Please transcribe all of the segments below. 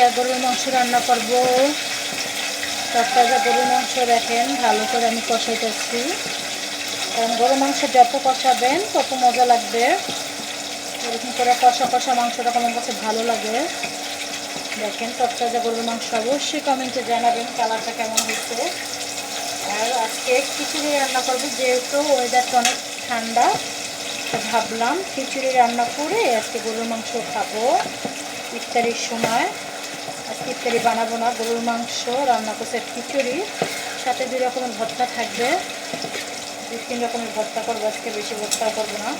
আজকে গরুর মাংস রান্না করব। তরতাজা গরুর মাংস দেখেন, ভালো করে আমি কষাইতেছি। কারণ গরুর মাংস যত কষাবেন, তত মজা লাগবে। এরকম করে কষা কষা মাংসটা আমার কাছে ভালো লাগে। দেখেন, তরতাজা গরুর মাংস অবশ্যই কমেন্টে জানাবেন, কালারটা কেমন হচ্ছে আর আজকে খিচুড়ি রান্না করব, যেহেতু ওয়েদারটা অনেক ঠান্ডা ভাবলাম খিচুড়ি রান্না করে আজকে গরুর মাংস খাব। ইফতারির সময়। ইফতারি বানাবো না। গরুর মাংস, রান্না করছে খিচুড়ি। সাথে দুই রকমের ভর্তা থাকবে। দুই, তিন রকমের ভর্তা করব আজকে, বেশি ভর্তা করব না।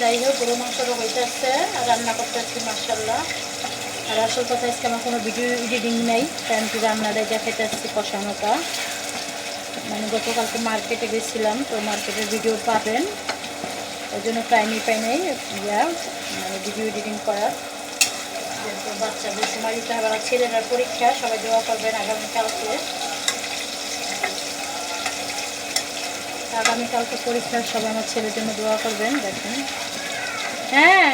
যাই হোক, গরুর মাংসটা হইতে আসছে আর রান্না করতে আসছি মার্শাল্লাহ আর আসল কথা, আজকে আমার কোনো ভিডিও এডিটিং নেই, তাই আমি রান্নাটাই দেখাতে আসছি কষানোটা। মানে গতকালকে মার্কেটে গেছিলাম, তো মার্কেটের ভিডিও পাবেন। ওই জন্য টাইমই পাই নাই, ইয়া মানে ভিডিও এডিটিং করার। বাচ্চাদের সময় দিতে হবে। আর ছেলেটার পরীক্ষা, সবাই করবেন আগামীকালকে আগামীকালকে পরীক্ষা, সবাই আমার ছেলের জন্য দোয়া করবেন, দেখেন। হ্যাঁ।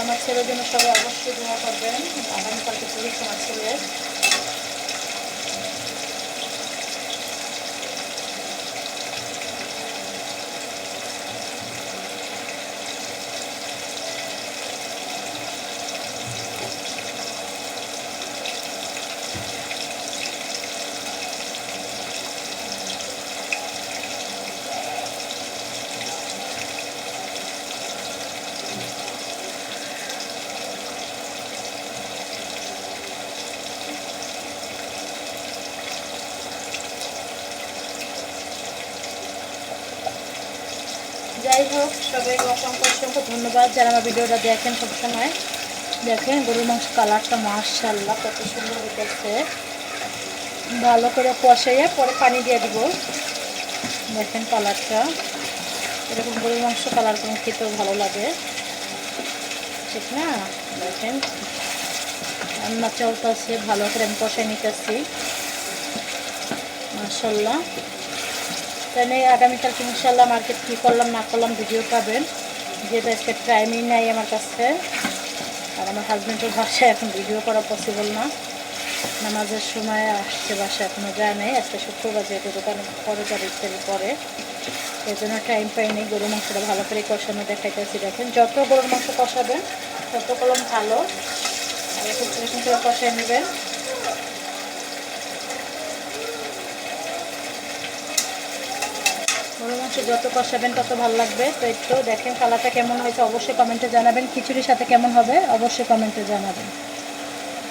আমার ছেলের জন্য সবাই অবশ্যই দোয়া করবেন। আগামীকালকে পরীক্ষা আমার ছেলের। যাই হোক সবাইকে অসংখ্য অসংখ্য ধন্যবাদ যারা আমার ভিডিওটা দেখেন সবসময় দেখেন গরুর মাংস কালারটা মার্শাল্লাহ কত সুন্দর হইতেছে। ভালো করে কষাইয়ে পরে পানি দিয়ে দিব। দেখেন কালারটা। এরকম গরুর মাংস কালার কোনো খেতেও ভালো লাগে। ঠিক না? দেখেন। রান্না চলতেছে, ভালো করে আমি কষাই নিতেছি। মার্শাল্লাহ তাহলে আগামীকালকে ইনশাল্লাহ মার্কেট কী করলাম, না করলাম ভিডিও পাবেন। যেহেতু আজকে টাইমই নাই আমার কাছে, আর আমার হাজব্যান্ডের বাসায় এখন ভিডিও করা পসিবল না। নামাজের সময় আসছে বাসা এখনও যায় নাই। আজকে শুক্রবার যেহেতু দোকানে পরে যার ইত্যাদি পরে। এই জন্য টাইম পাইনি গরু মাংসটা ভালো করে কষানো দেখাইতেছি। দেখেন, যত গরুর মাংস কষাবেন, তত কলম ভালো। আর করে কষাই নেবেন। মাংস যত কষাবেন তত ভালো লাগবে। তো একটু দেখেন কালারটা কেমন হয়েছে, অবশ্যই কমেন্টে জানাবেন। খিচুড়ির সাথে কেমন হবে, অবশ্যই কমেন্টে জানাবেন।